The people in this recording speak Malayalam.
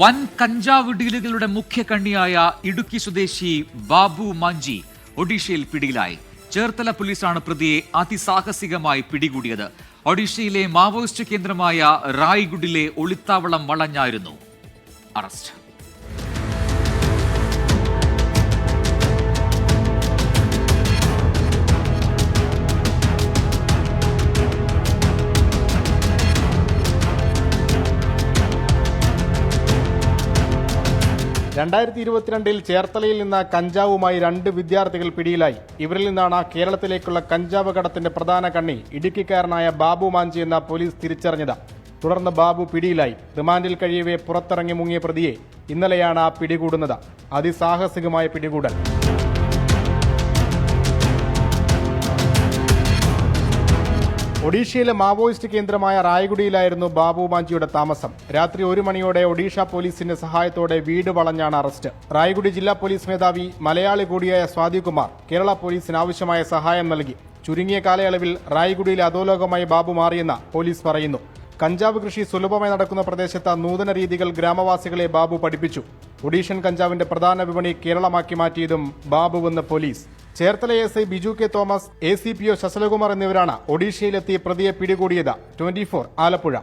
വൻ കഞ്ചാവ് ഡീലുകളുടെ മുഖ്യ കണ്ണിയായ ഇടുക്കി സ്വദേശി ബാബു മാഞ്ചി ഒഡീഷയിൽ പിടിയിലായി. ചേർത്തല പോലീസാണ് പ്രതിയെ അതിസാഹസികമായി പിടികൂടിയത്. ഒഡീഷയിലെ മാവോയിസ്റ്റ് കേന്ദ്രമായ റായ്ഗുഡിലെ ഒളിത്താവളം വളഞ്ഞായിരുന്നു. അറസ്റ്റ്. രണ്ടായിരത്തി ഇരുപത്തിരണ്ടിൽ ചേർത്തലയിൽ നിന്ന് കഞ്ചാവുമായി രണ്ട് വിദ്യാർത്ഥികൾ പിടിയിലായി. ഇവരിൽ നിന്നാണ് കേരളത്തിലേക്കുള്ള കഞ്ചാവ് കടത്തിന്റെ പ്രധാന കണ്ണി ഇടുക്കിക്കാരനായ ബാബു മാഞ്ചി എന്ന പോലീസ് തിരിച്ചറിഞ്ഞത്. തുടർന്ന് ബാബു പിടിയിലായി. റിമാൻഡിൽ കഴിയവേ പുറത്തിറങ്ങി മുങ്ങിയ പ്രതിയെ ഇന്നലെയാണ് പിടികൂടുന്നത്. അതിസാഹസികമായ പിടികൂടൽ. ഒഡീഷയിലെ മാവോയിസ്റ്റ് കേന്ദ്രമായ റായ്ഗുഡിയിലായിരുന്നു ബാബു മാഞ്ചിയുടെ താമസം. രാത്രി ഒരു മണിയോടെ ഒഡീഷ പോലീസിന്റെ സഹായത്തോടെ വീട് വളഞ്ഞാണ് അറസ്റ്റ്. റായ്ഗുഡി ജില്ലാ പോലീസ് മേധാവി മലയാളി കൂടിയായ സ്വാതികുമാർ കേരള പോലീസിന് ആവശ്യമായ സഹായം നൽകി. ചുരുങ്ങിയ കാലയളവിൽ റായ്ഗുഡിയിൽ അധോലോകമായി ബാബു മാറിയെന്ന് പോലീസ് പറയുന്നു. കഞ്ചാവ് കൃഷി സുലഭമായി നടക്കുന്ന പ്രദേശത്ത് നൂതന രീതികൾ ഗ്രാമവാസികളെ ബാബു പഠിപ്പിച്ചു. ഒഡീഷൻ കഞ്ചാവിന്റെ പ്രധാന വിപണി കേരളമാക്കി മാറ്റിയതും ബാബുവെന്ന് police. Cherthala S I Biju K Thomas A C P O ശശലകുമാർ എന്നിവരാണ് ഒഡീഷയിലെത്തി പ്രതിയെ പിടികൂടിയത്. ട്വന്റി ആലപ്പുഴ.